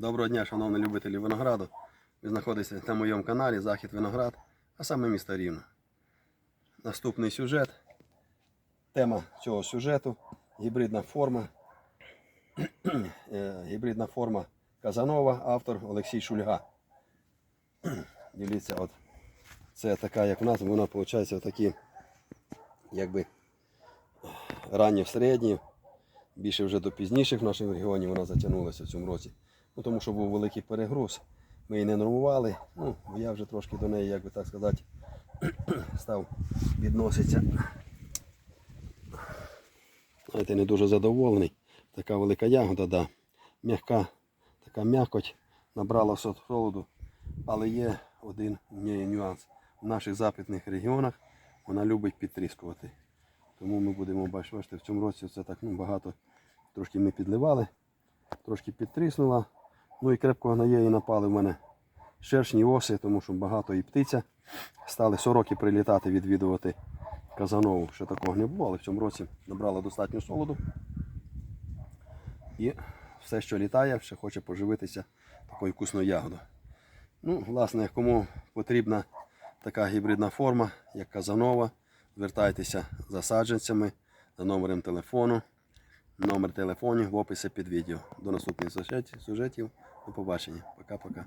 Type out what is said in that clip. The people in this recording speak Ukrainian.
Доброго дня, шановні любителі винограду. Ви знаходитеся на моєму каналі Захід Виноград, а саме місто Рівне. Наступний сюжет. Тема цього сюжету гібридна форма. Е, гібридна форма Казанова, автор Олексій Шульга. Дивіться, от це така, як в нас, вона виходить такі, якби ранні в середні, більше вже до пізніших в нашому регіоні вона затягнулася в цьому році. Ну, тому що був великий перегруз. Ми її не нормували. Ну, я вже трошки до неї, як би так сказати, став відноситися. Знаєте, не дуже задоволений. Така велика ягода, да. м'яка, така м'якоть, набрала сот холоду. Але є один нюанс. В наших запитних регіонах вона любить підтріскувати. Тому ми будемо бачити, в цьому році це так ну, багато. Трошки ми підливали, трошки підтріснула. Ну і крепко на її напали в мене шершні оси, тому що багато і птиця. Стали сороки прилітати, відвідувати Казанову. Ще такого не було, але в цьому році набрала достатньо солоду. І все, що літає, ще хоче поживитися такою вкусною ягодою. Ну, власне, кому потрібна така гібридна форма, як Казанова, звертайтеся за саджанцями за номером телефону. Номер телефонів в описі під відео. До наступних сюжетів. До побачення. Пока-пока.